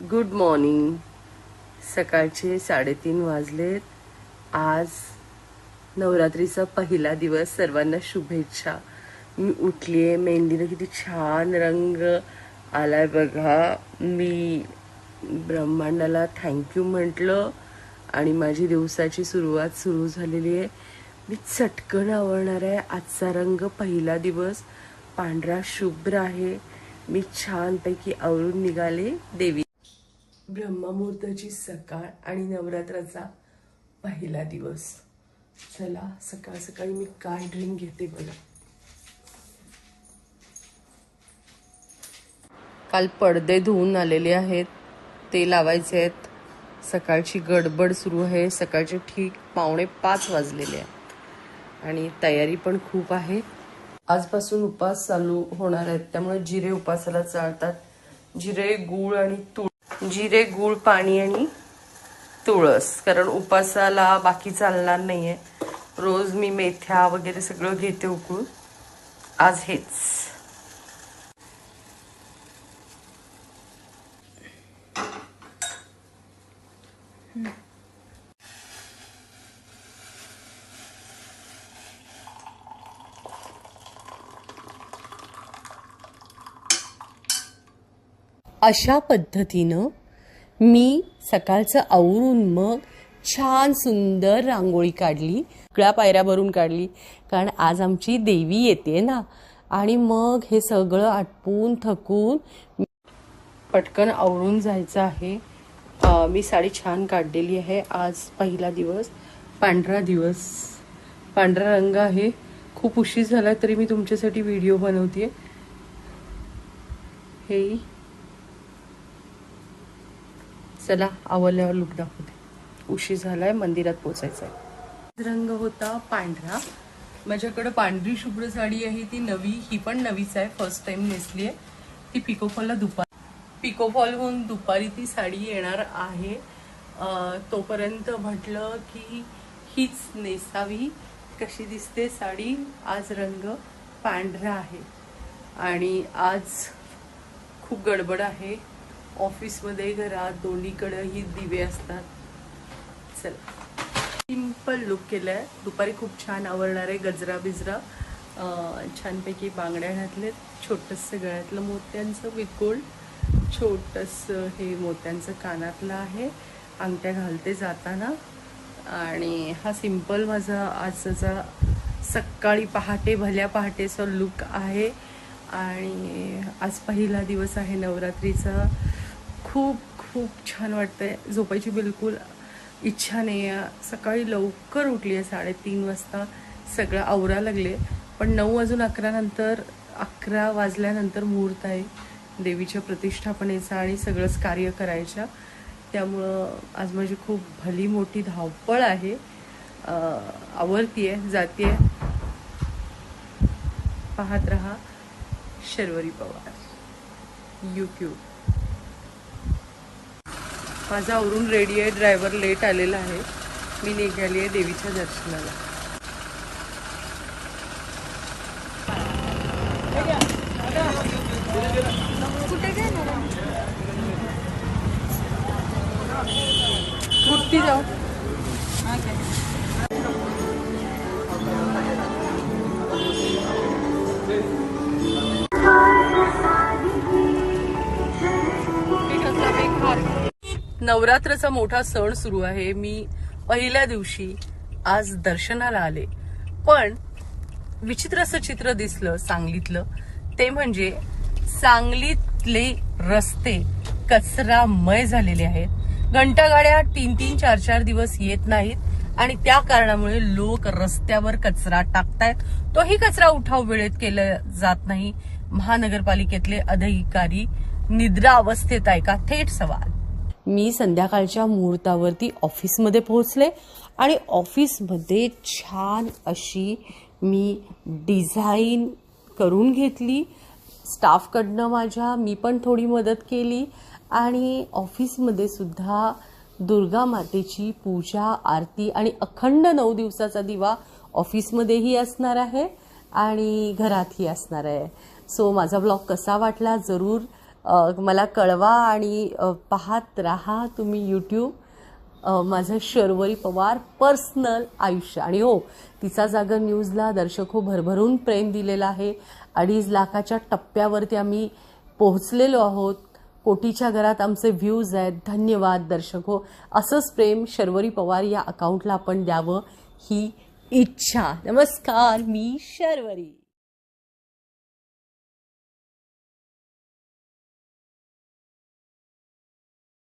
Good morning सकाळचे साडेतीन वाजलेत. आज नवरात्रीचा पहिला दिवस. सर्वांना शुभेच्छा. मी उठली आहे मेहंदीनं किती छान रंग आलाय बघा. मी ब्रह्मांडाला थँक्यू म्हटलं आणि माझी दिवसाची सुरुवात सुरू झालेली आहे. मी चटकन आवडणार आहे. आजचा रंग पहिला दिवस. पांढरा शुभ्र आहे. मी छानपैकी आवरून निघाले. देवी ब्रह्ममुहूर्ताची सकाळ आणि नवरात्राचा पहिला दिवस. चला सकाळ सकाळी मी काय ड्रिंक घेते बघा. काल पडदे धुवून आलेले आहेत ते लावायचे आहेत. सकाळची गडबड सुरू आहे सकाळचे ठीक पावणे पाच वाजलेले आहेत. आणि तयारी पण खूप आहे. आजपासून उपास चालू होणार आहेत त्यामुळे जिरे उपासाला चालतात. जिरे गूळ आणि तूळ जिरे गूळ पाणी आणि तुळस. कारण उपासाला बाकी चालणार नाही आहे रोज मी मेथ्या वगैरे सगळं घेते उकळून. आज हेच. अशा पद्धतीनं मी सकाळचं आवरून मग छान सुंदर रांगोळी काढली सगळ्या पायऱ्या भरून काढली. कारण आज आमची देवी येते ना. आणि मग हे सगळं आटपून थकून पटकन आवरून जायचं आहे. मी साडी छान काढलेली आहे. आज पहिला दिवस पांढरा दिवस. पांढरा रंग आहे. खूप उशीर झाला तरी मी तुमच्यासाठी व्हिडिओ बनवते हे चला आवडल्यावर लुक दाखवते. उशीर झालाय मंदिरात पोचायचं आहे रंग होता पांढरा. माझ्याकडे पांढरी शुभ्र साडी आहे ती नवी ही पण नवीच आहे फर्स्ट टाइम नेसली आहे. ती पिकोफॉलला दुपार पिकोफॉल होऊन दुपारी ती साडी येणार आहे. तोपर्यंत म्हटलं की हीच नेसावी. कशी दिसते साडी? आज रंग पांढरा आहे. आणि आज खूप गडबड आहे. ऑफिसमध्ये घरात दोन्हीकडंही दिवे असतात. चला. सिंपल लुक केलाय. दुपारी खूप छान आवडणार आहे गजरा बिजरा. छानपैकी बांगड्या घातलेत. छोटंसं गळ्यातलं मोत्यांचं विथ गोल्ड छोटंसं हे मोत्यांचं कानातलं आहे. अंगठ्या घालते जाताना. आणि हा सिंपल माझा आजचा सकाळी पहाटे भल्या पहाटेचा लुक आहे. आणि आज पहिला दिवस आहे नवरात्रीचा. खूप खूप छान वाटतंय. झोपायची बिलकुल इच्छा नाही आहे सकाळी लवकर उठली आहे साडेतीन वाजता. सगळं आवरा लागले. पण नऊ वाजून अकरानंतर अकरा वाजल्यानंतर मुहूर्त आहे. देवीच्या प्रतिष्ठापनेचा आणि सगळंच कार्य करायच्या. त्यामुळं आज माझी खूप भली मोठी धावपळ आहे. आवडती आहे जाती आहे पाहत रहा शर्वरी पवार. यूट्यूब माझा आवरून रेडी आहे ड्रायव्हर लेट आलेला आहे. मी निघाली आहे देवीच्या दर्शनाला. कुठे जाऊ. नवरात्रचा मोठा सण सुरू आहे. मी पहिल्या दिवशी आज दर्शनाला आले. पण विचित्र असं चित्र दिसलं सांगलीतलं. ते म्हणजे सांगलीतले रस्ते कचरामय झालेले आहेत. घंटागाड्या तीन तीन चार चार दिवस येत नाहीत आणि त्या कारणामुळे लोक रस्त्यावर कचरा टाकतायत. तोही कचरा उठाव वेळेत केला जात नाही. महानगरपालिकेतले अधिकारी निद्रा अवस्थेत आहे का? थेट सवाल. मी संध्याकाळच्या मुहूर्तावरती ऑफिसमध्ये पोहोचले आणि ऑफिसमध्ये छान अशी मी डिझाईन करून घेतली. स्टाफकडनं माझ्या मी पण थोडी मदत केली आणि ऑफिसमध्ये सुद्धा दुर्गा मातेची पूजा आरती आणि अखंड नऊ दिवसाचा दिवा ऑफिसमध्येही असणार आहे आणि घरातही असणार आहे. सो माझा ब्लॉग कसा वाटला? जरूर मला कळवा आणि पाहत राहा तुम्ही यूट्यूब माझं शर्वरी पवार पर्सनल आयुष्य. आणि हो तिचा जागर न्यूजला दर्शक हो भरभरून प्रेम दिलेला आहे. अडीच लाखाच्या टप्प्यावरती आम्ही पोहोचलेलो आहोत. कोटीच्या घरात आमचे व्ह्यूज आहेत. धन्यवाद दर्शक. हो असंच प्रेम शर्वरी पवार या अकाउंटला आपण द्यावं ही इच्छा. नमस्कार मी शर्वरी.